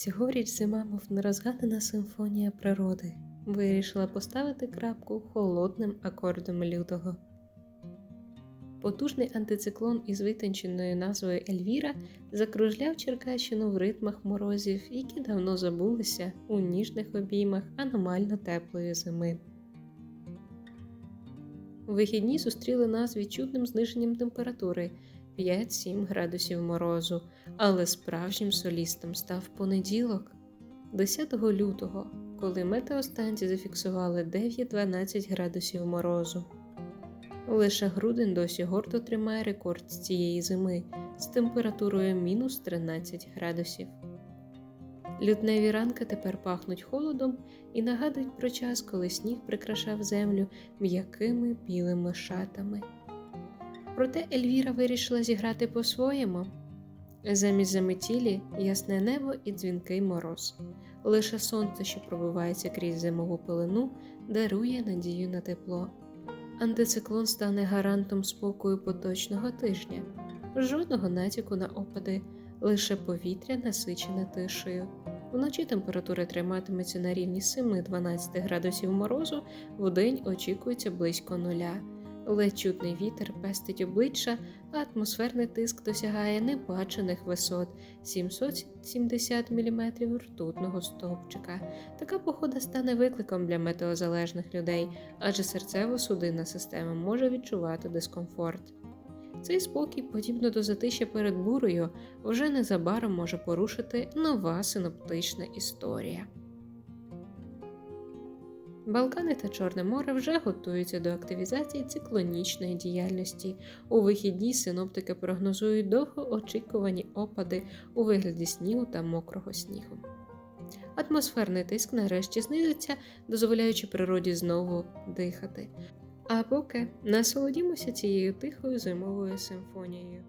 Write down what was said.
Цьогоріч зима, мов нерозгадана симфонія природи, вирішила поставити крапку холодним акордом лютого. Потужний антициклон із витонченою назвою Ельвіра закружляв Черкащину в ритмах морозів, які давно забулися у ніжних обіймах аномально теплої зими. Вихідні зустріли нас відчутним зниженням температури 5-7 градусів морозу, але справжнім солістом став понеділок, 10 лютого, коли метеостанції зафіксували 9-12 градусів морозу. Лише грудень досі гордо тримає рекорд з цієї зими з температурою мінус 13 градусів. Лютневі ранки тепер пахнуть холодом і нагадують про час, коли сніг прикрашав землю м'якими білими шатами. Проте Ельвіра вирішила зіграти по-своєму. Замість заметілі ясне небо і дзвінкий мороз. Лише сонце, що пробивається крізь зимову пилину, дарує надію на тепло. Антициклон стане гарантом спокою поточного тижня, жодного натяку на опади, лише повітря насичене тишею. Вночі температура триматиметься на рівні 7-12 градусів морозу, вдень очікується близько нуля. Ледь чутний вітер пестить обличчя, а атмосферний тиск досягає небачених висот 770 мм ртутного стовпчика. Така погода стане викликом для метеозалежних людей, адже серцево-судинна система може відчувати дискомфорт. Цей спокій, подібно до затища перед бурею, вже незабаром може порушити нова синоптична історія. Балкани та Чорне море вже готуються до активізації циклонічної діяльності. У вихідні синоптики прогнозують довгоочікувані опади у вигляді снігу та мокрого снігу. Атмосферний тиск нарешті знизиться, дозволяючи природі знову дихати. А поки насолодімося цією тихою зимовою симфонією.